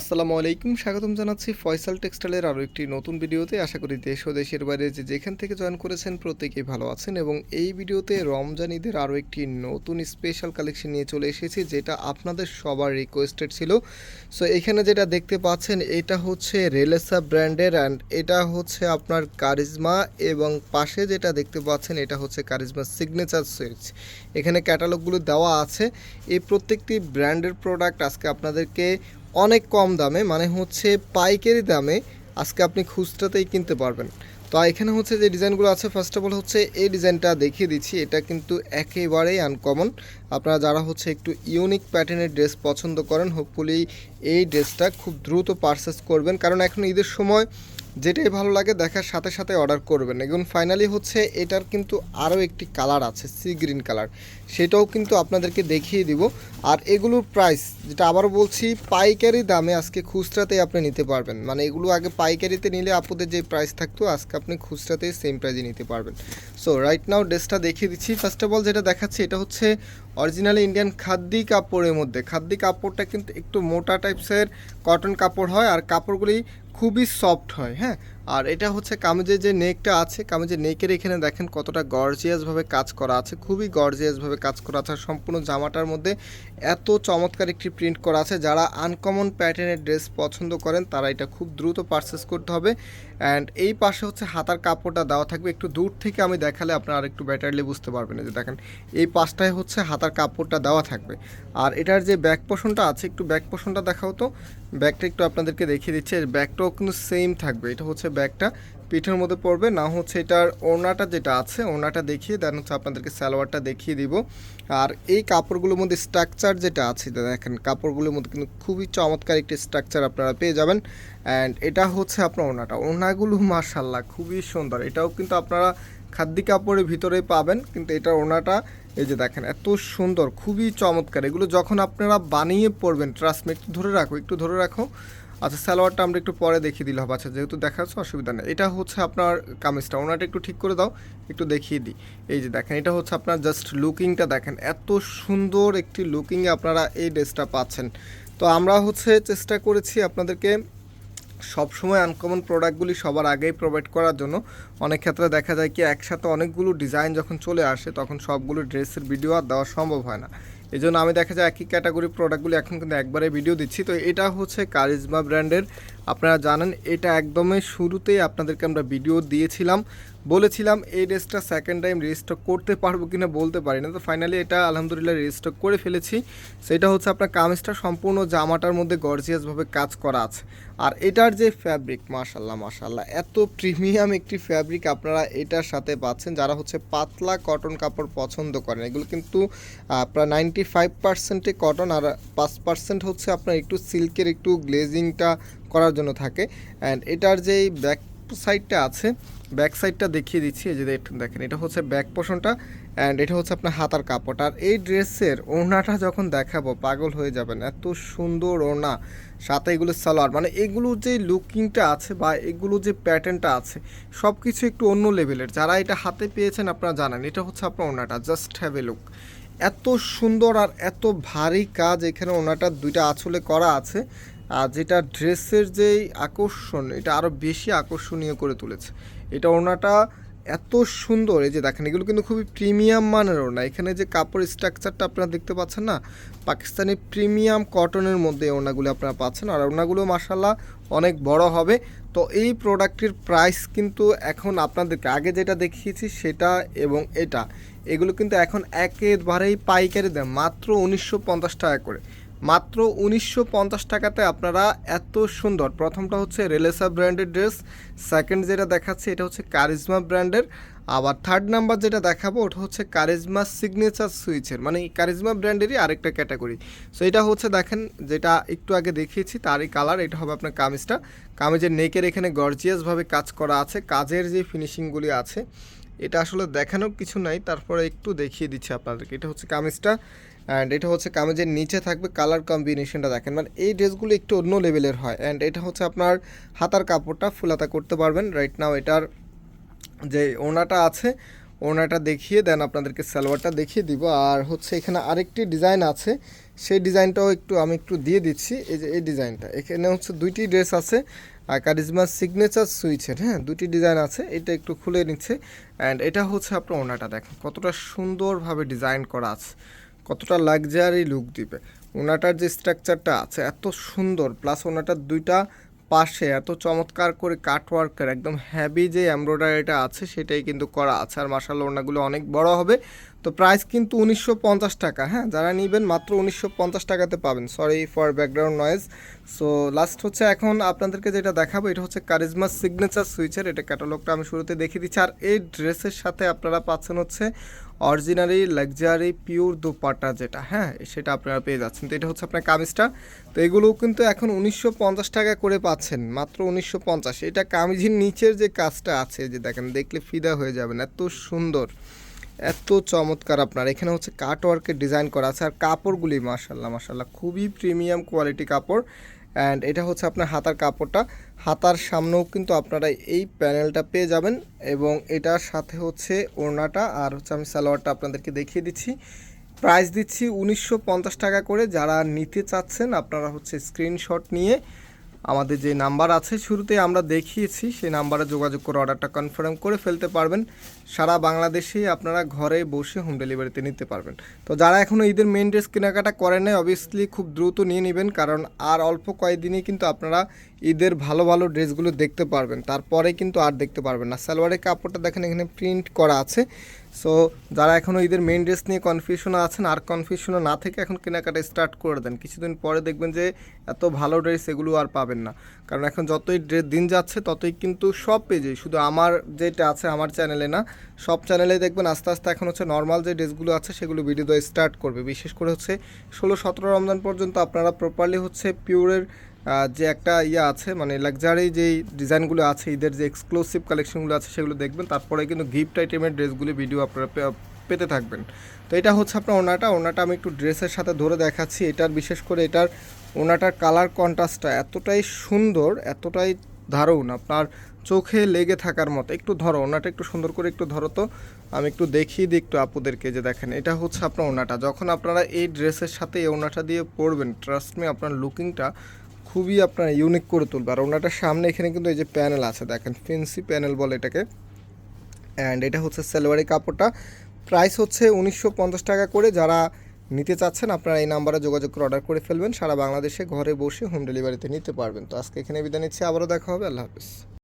আসসালামু আলাইকুম, স্বাগতম জানাচ্ছি ফয়সাল টেক্সটাইলের আরও একটি নতুন ভিডিওতে। আশা করি দেশ ও দেশের বাইরে যে যেখান থেকে জয়েন করেছেন প্রত্যেকেই ভালো আছেন এবং এই ভিডিওতে রমজান ঈদের আরও একটি নতুন স্পেশাল কালেকশন নিয়ে চলে এসেছি, যেটা আপনাদের সবার রিকোয়েস্টেড ছিল। সো এখানে যেটা দেখতে পাচ্ছেন, এটা হচ্ছে রেলেসা ব্র্যান্ডের অ্যান্ড এটা হচ্ছে আপনার কারিজমা এবং পাশে যেটা দেখতে পাচ্ছেন, এটা হচ্ছে কারিজমা সিগনেচার সুইচ এখানে ক্যাটালগুলো দেওয়া আছে। এই প্রত্যেকটি ব্র্যান্ডের প্রোডাক্ট আজকে আপনাদেরকে অনেক কম দামে মানে হচ্ছে পাইকারি দামে আজকে আপনি খুচরাতেই কিনতে পারবেন। তো এখানে হচ্ছে যে ডিজাইনগুলো আছে ফার্স্ট অফ অল হচ্ছে এই ডিজাইনটা দেখিয়ে দিচ্ছি, এটা কিন্তু একেবারেই আনকমন আপনারা যারা হচ্ছে একটু ইউনিক প্যাটার্নের ড্রেস পছন্দ করেন হোপফুলি এই ড্রেসটা খুব দ্রুত পারচেস করবেন। কারণ এখন ঈদের সময় যেটাই ভালো লাগে দেখার সাথে সাথে অর্ডার করবেন। এবং ফাইনালি হচ্ছে এটার কিন্তু আরও একটি কালার আছে সি গ্রিন কালার সেটাও কিন্তু আপনাদেরকে দেখিয়ে দিব। আর এগুলোর প্রাইস যেটা আবারও বলছি, পাইকারি দামে আজকে খুচরাতেই আপনি নিতে পারবেন। মানে এগুলো আগে পাইকারিতে নিলে আপুদের যে প্রাইস থাকতো, আজকে আপনি খুচরাতেই সেম প্রাইজে নিতে পারবেন। সো রাইট নাও ড্রেসটা দেখিয়ে দিচ্ছি। ফার্স্ট অফ অল যেটা দেখাচ্ছি, এটা হচ্ছে অরিজিনালি ইন্ডিয়ান খাদ্যি কাপড়ের মধ্যে। খাদ্যি কাপড়টা কিন্তু একটু মোটা টাইপসের কটন কাপড় হয়, আর কাপড়গুলি খুবই সফট হয় হ্যাঁ? আর এটা হচ্ছে কামিজের যে নেকটা আছে, কামিজের নেকের এখানে দেখেন কতটা গর্জিয়াসভাবে কাজ করা আছে, খুবই গর্জিয়াসভাবে কাজ করা আছে। সম্পূর্ণ জামাটার মধ্যে এত চমৎকার একটি প্রিন্ট করা আছে। যারা আনকমন প্যাটার্নের ড্রেস পছন্দ করেন, তারা এটা খুব দ্রুত পারচেস করতে হবে। অ্যান্ড এই পাশে হচ্ছে হাতার কাপড়টা দেওয়া থাকবে। একটু দূর থেকে আমি দেখালে আপনারা আরেকটু ব্যাটারলি বুঝতে পারবেন। যে দেখেন, এই পাশটায় হচ্ছে হাতার কাপড়টা দেওয়া থাকবে। আর এটার যে ব্যাক পোষণটা আছে, একটু ব্যাক পোষণটা দেখাও তো। ব্যাগটা একটু আপনাদেরকে দেখিয়ে দিচ্ছে। এর ব্যাগটাও কিন্তু সেম থাকবে। এটা হচ্ছে ব্যাগটা পিঠের মধ্যে পড়বে। না হচ্ছে এটার ওড়নাটা যেটা আছে, ওড়নাটা দেখিয়ে দেন হচ্ছে আপনাদেরকে সালোয়ারটা দেখিয়ে দিব। আর এই কাপড়গুলোর মধ্যে স্ট্রাকচার যেটা আছে দেখেন, কাপড়গুলোর মধ্যে কিন্তু খুবই চমৎকার একটি স্ট্রাকচার আপনারা পেয়ে যাবেন। অ্যান্ড এটা হচ্ছে আপনার ওড়নাটা। ওড়নাগুলো মার্শাল্লাহ খুবই সুন্দর। এটাও কিন্তু আপনারা খাদ্য কাপড়ের ভিতরে পাবেন, কিন্তু এটার ওড়নাটা এই যে দেখেন, এত সুন্দর, খুবই চমৎকার। এগুলো যখন আপনারা বানিয়ে পড়বেন ট্রাস্টমি একটু ধরে রাখো, একটু ধরে রাখো। আচ্ছা সালোয়ারটা আমরা একটু পরে দেখিয়ে দিলে হবে। আচ্ছা যেহেতু দেখাচ্ছে অসুবিধা নেই। এটা হচ্ছে আপনার কামিজটা। ওনাটা একটু ঠিক করে দাও, একটু দেখিয়ে দিই। এই যে দেখেন, এটা হচ্ছে আপনার জাস্ট লুকিংটা দেখেন। এত সুন্দর একটি লুকিংয়ে আপনারা এই ড্রেসটা পাচ্ছেন। তো আমরা হচ্ছে চেষ্টা করেছি আপনাদেরকে সবসময় আনকমন প্রোডাক্টগুলি সবার আগেই প্রোভাইড করার জন্য। অনেক ক্ষেত্রে দেখা যায় কি, একসাথে অনেকগুলো ডিজাইন যখন চলে আসে, তখন সবগুলো ড্রেসের ভিডিও আর দেওয়া সম্ভব হয় না। এই জন্য আমি দেখা যায় একই ক্যাটাগরি প্রোডাক্টগুলি এখন কিন্তু একবারে ভিডিও দিচ্ছি। তো এটা হচ্ছে কারিজমা ব্র্যান্ডের আপনারা জানেন, এটা একদমই শুরুতেই আপনাদেরকে আমরা ভিডিও দিয়েছিলাম। বলেছিলাম, এই ড্রেসটা সেকেন্ড টাইম রেজিস্টক করতে পারব কিনা বলতে পারি না। তো ফাইনালি এটা আলহামদুলিল্লাহ রেজিস্টক করে ফেলেছি। সেটা হচ্ছে আপনার কামিজটা সম্পূর্ণ জামাটার মধ্যে গর্জিয়াসভাবে কাজ করা আছে। আর এটার যে ফ্যাব্রিক মাশাল্লাহ মাশাল্লাহ এত প্রিমিয়াম একটি ফ্যাব্রিক আপনারা এটার সাথে পাচ্ছেন। যারা হচ্ছে পাতলা কটন কাপড় পছন্দ করেন, এগুলো কিন্তু আপনার নাইনটি ফাইভ পার্সেন্টে কটন আর পাঁচ পার্সেন্ট হচ্ছে আপনার একটু সিল্কের একটু গ্লেজিংটা করার জন্য থাকে। অ্যান্ড এটার যেই ব্যাক সাইডটা আছে ব্যাক সাইডটা দেখিয়ে দিচ্ছি, এই যে দেখ- দেখেন, এটা হচ্ছে ব্যাক পোষণটা অ্যান্ড এটা হচ্ছে আপনার হাতার কাপড়। আর এই ড্রেসের ওড়নাটা যখন দেখাবো, পাগল হয়ে যাবেন, এত সুন্দর ওড়না। সাথে এগুলো সালোয়ার মানে এগুলো যে লুকিংটা আছে বা এগুলো যে প্যাটার্নটা আছে সব কিছু একটু অন্য লেভেলের যারা এটা হাতে পেয়েছেন আপনারা জানেন, এটা হচ্ছে আপনার ওড়নাটা জাস্ট হ্যাভ এ লুক এত সুন্দর আর এত ভারী কাজ এখানে ওনাটার দুইটা আঁচলে করা আছে। আর যেটা ড্রেসের যেই আকর্ষণ, এটা আরও বেশি আকর্ষণীয় করে তুলেছে। এটা ওনাটা এত সুন্দর, এই যে দেখেন, এগুলো কিন্তু খুবই প্রিমিয়াম মানের ওড়না। এখানে যে কাপড় স্ট্রাকচারটা আপনারা দেখতে পাচ্ছেন না, পাকিস্তানি প্রিমিয়াম কটনের মধ্যে এই ওড়নাগুলো আপনারা পাচ্ছেন। আর ওড়নাগুলো মাসাল্লাহ অনেক বড় হবে। তো এই প্রোডাক্টটির প্রাইস কিন্তু এখন আপনাদেরকে আগে যেটা দেখিয়েছি, সেটা এবং এটা। এগুলো কিন্তু এখন একেবারেই পাইকারি দেয় মাত্র উনিশশো পঞ্চাশ টাকা করে। মাত্র উনিশশো পঞ্চাশ টাকাতে আপনারা এত সুন্দর। প্রথমটা হচ্ছে রেলেসা ব্র্যান্ডের ড্রেস সেকেন্ড যেটা দেখাচ্ছে এটা হচ্ছে কারিজমা ব্র্যান্ডের। আবার থার্ড নাম্বার যেটা দেখাবো ওটা হচ্ছে কারিজমা সিগনেচার সুইচের মানে কারিজমা ব্র্যান্ডেরই আরেকটা ক্যাটাগরি সো এটা হচ্ছে দেখেন, যেটা একটু আগে দেখিয়েছি, তারই কালার এটা হবে আপনার কামিজটা। কামিজের নেকের এখানে গর্জিয়াসভাবে কাজ করা আছে, কাজের যে ফিনিশিংগুলি আছে এটা আসলে দেখানোর কিছু নাই, তারপরে একটু দেখিয়ে দিচ্ছি আপনাদেরকে। এটা হচ্ছে কামিজটা অ্যান্ড এটা হচ্ছে কামিজের নিচে থাকবে কালার কম্বিনেশনটা দেখেন। মানে এই ড্রেসগুলো একটু অন্য লেভেলের হয় অ্যান্ড এটা হচ্ছে আপনার হাতার কাপড়টা ফুলাতা করতে পারবেন। রাইট নাও এটার যে ওনাটা আছে ওনাটা দেখিয়ে দেন আপনাদেরকে, সালোয়ারটা দেখিয়ে দিব। আর হচ্ছে এখানে আরেকটি ডিজাইন আছে, সেই ডিজাইনটাও একটু আমি একটু দিয়ে দিচ্ছি। এই যে এই ডিজাইনটা, এখানে হচ্ছে দুইটি ড্রেস আছে আর কারিজমার সিগনেচার সুইচের হ্যাঁ দুটি ডিজাইন আছে, এটা একটু খুলে নিচ্ছে অ্যান্ড এটা হচ্ছে আপনার ওনাটা দেখেন, কতটা সুন্দরভাবে ডিজাইন করা আছে, কতটা লাক্সারি লুক দিবে। ওনাটার যে স্ট্রাকচারটা আছে, এত সুন্দর প্লাস ওনাটার দুইটা পাশে এত চমৎকার করে কাটওয়ার্কের একদম হ্যাভি যে এমব্রয়ডারিটা আছে, সেটাই কিন্তু করা আছে, আর মার্শাল ওনাগুলো অনেক বড় হবে। তো প্রাইস কিন্তু উনিশশো পঞ্চাশ টাকা হ্যাঁ? যারা নেবেন মাত্র উনিশশো পঞ্চাশ টাকাতে পাবেন। Sorry for background noise so last হচ্ছে এখন আপনাদেরকে যেটা দেখাবো, এটা হচ্ছে কারিজমা সিগনেচার সুইচের এটা ক্যাটালগটা আমি শুরুতে দেখিয়ে দিচ্ছি। আর এই ড্রেসের সাথে আপনারা পাচ্ছেন হচ্ছে অরিজিনালি লাক্সারি পিওর দোপাট্টা যেটা হ্যাঁ? সেটা আপনারা পেয়ে যাচ্ছেন। তো এটা হচ্ছে আপনার কামিজটা। তো এগুলোও কিন্তু এখন উনিশশো পঞ্চাশ টাকা করে পাচ্ছেন, মাত্র উনিশশো পঞ্চাশ। এটা কামিজের নিচের যে কাজটা আছে, যে দেখেন, দেখলে ফিদা হয়ে যাবেন, এত সুন্দর। এত চমৎকার আপনার। এখানে হচ্ছে কাট ওয়ার্কের ডিজাইন করা আছে। আর কাপড়গুলি মাশাল্লাহ মাশাল্লাহ খুবই প্রিমিয়াম কোয়ালিটি কাপড়। অ্যান্ড এটা হচ্ছে আপনার হাতার কাপড়টা। হাতার সামনেও কিন্তু আপনারা এই প্যানেলটা পেয়ে যাবেন। এবং এটার সাথে হচ্ছে ওড়নাটা আর হচ্ছে আমি সালোয়ারটা আপনাদেরকে দেখিয়ে দিচ্ছি। প্রাইস দিচ্ছি উনিশশো পঞ্চাশ টাকা করে। যারা নিতে চাচ্ছেন, আপনারা হচ্ছে স্ক্রিনশট নিয়ে আমাদের যে নাম্বার আছে, শুরুতে আমরা দেখিয়েছি, সেই নাম্বারে যোগাযোগ করে অর্ডারটা কনফার্ম করে ফেলতে পারবেন। সারা বাংলাদেশেই আপনারা ঘরে বসে হোম ডেলিভারিতে নিতে পারবেন। তো যারা এখনও ঈদের মেন ড্রেস কেনাকাটা করেন নাই অবভিয়াসলি খুব দ্রুত নিয়ে নেবেন, কারণ আর অল্প কয়েকদিনই কিন্তু আপনারা ঈদের ভালো ভালো ড্রেসগুলো দেখতে পারবেন। তারপরে কিন্তু আর দেখতে পারবেন না। সালোয়ারের কাপড়টা দেখেন এখানে প্রিন্ট করা আছে। সো যারা এখনও ঈদের মেন ড্রেস নিয়ে কনফিউশনে আছেন, আর কনফিউশনে না থেকে এখন কেনাকাটা স্টার্ট করে দেন। কিছুদিন পরে দেখবেন যে, এত ভালো ড্রেস এগুলো আর পাবেন না। কারণ এখন যতই ড্রেস দিন যাচ্ছে, ততই কিন্তু সব পেজে শুধু আমার যেটা আছে, আমার চ্যানেলে না, সব চ্যানেলে দেখবেন আস্তে আস্তে এখন হচ্ছে নর্মাল যে ড্রেসগুলো আছে, সেগুলো ভিডিও দেওয়া স্টার্ট করবে। বিশেষ করে হচ্ছে ষোলো, সতেরো রমজান পর্যন্ত আপনারা প্রপারলি হচ্ছে পিওরের যে একটা ইয়ে আছে মানে লাক্সারি যেই ডিজাইনগুলো আছে, ঈদের যে এক্সক্লুসিভ কালেকশনগুলো আছে, সেগুলো দেখবেন। তারপরে কিন্তু গিফট আইটেমের ড্রেসগুলি ভিডিও আপনারা পেতে থাকবেন। তো এটা হচ্ছে আপনার ওনাটা। ওনাটা আমি একটু ড্রেসের সাথে ধরে দেখাচ্ছি। এটার বিশেষ করে এটার ওনাটার কালার কন্ট্রাস্টটা এতটাই সুন্দর, এতটাই দারুণ। আপনার চোখে লেগে থাকার মতো। একটু ধরো, ওনাটা একটু সুন্দর করে একটু ধরো তো। আমি একটু দেখিয়ে দিই একটু আপুদেরকে যে দেখেন, এটা হচ্ছে আপনার ওনাটা। যখন আপনারা এই ড্রেসের সাথে এই ওনাটা দিয়ে পরবেন ট্রাস্ট মি আপনার লুকিংটা খুবই আপনার ইউনিক করে তুলবে। আর ওনাটার সামনে এখানে কিন্তু এই যে প্যানেল আছে, দেখেন ফেন্সি প্যানেল বলে এটাকে। অ্যান্ড এটা হচ্ছে সালোয়ারি কাপড়টা। প্রাইস হচ্ছে উনিশশো পঞ্চাশ টাকা করে। যারা নিতে চাচ্ছেন, আপনারা এই নাম্বারে যোগাযোগ করে অর্ডার করে ফেলবেন। সারা বাংলাদেশে ঘরে বসে হোম ডেলিভারিতে নিতে পারবেন। তো আজকে এখানে বিদায় নিচ্ছি। আবারও দেখা হবে। আল্লাহ হাফিজ।